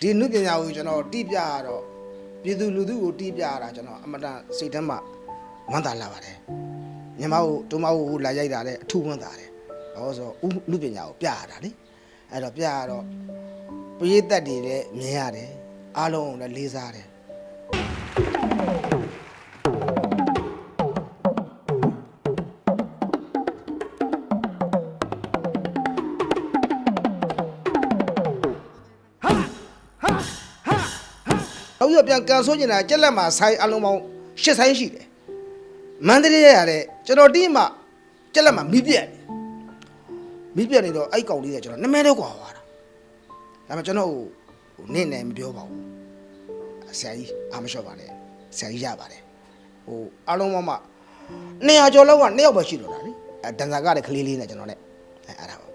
ဒီနုပညာကိုကျွန်တော်တိပြရတော့ပြည်သူလူထုကိုတိပြရတာကျွန်တော်အမတန်စိတ်ထဲမှာဝမ်းသာလာပါတယ်ညီမကိုတူမကိုလာရိုက်တာလည်းအထူးဝမ်းသာတယ်ဟောဆိုဥနုပညာကိုပြရတာလေအဲ့တော့ပြရတော့ပရိသတ်တွေလည်းမြင်ရတယ်အားလုံးကိုလည်းလေးစားတယ် နောက်ရပြန်ကန်ဆိုးနေတာကြက်လက်မှာဆိုင်အလုံးပေါင်း၈ဆိုင်ရှိတယ်မန္တလေးရရတဲ့ကျွန်တော်တီးမှကြက်လက်မှာမီးပြက်တယ်မီးပြက်နေတော့အဲ့ကောင်လေးကကျွန်တော်နမဲတော့ကွာသွားတာဒါပေမဲ့ကျွန်တော်ဟိုဟိုနင့်နေမပြောပါဘူးဆရာကြီးအာမလျှော့ပါနဲ့ဆရာကြီးရပါတယ်ဟိုအလုံးပေါင်းမှ200ကျော်လောက်က2ယောက်ပဲရှိတော့တာလေအဲဒန်စာကလည်းကလေးလေးနဲ့ကျွန်တော်နဲ့အဲအဲ့ဒါ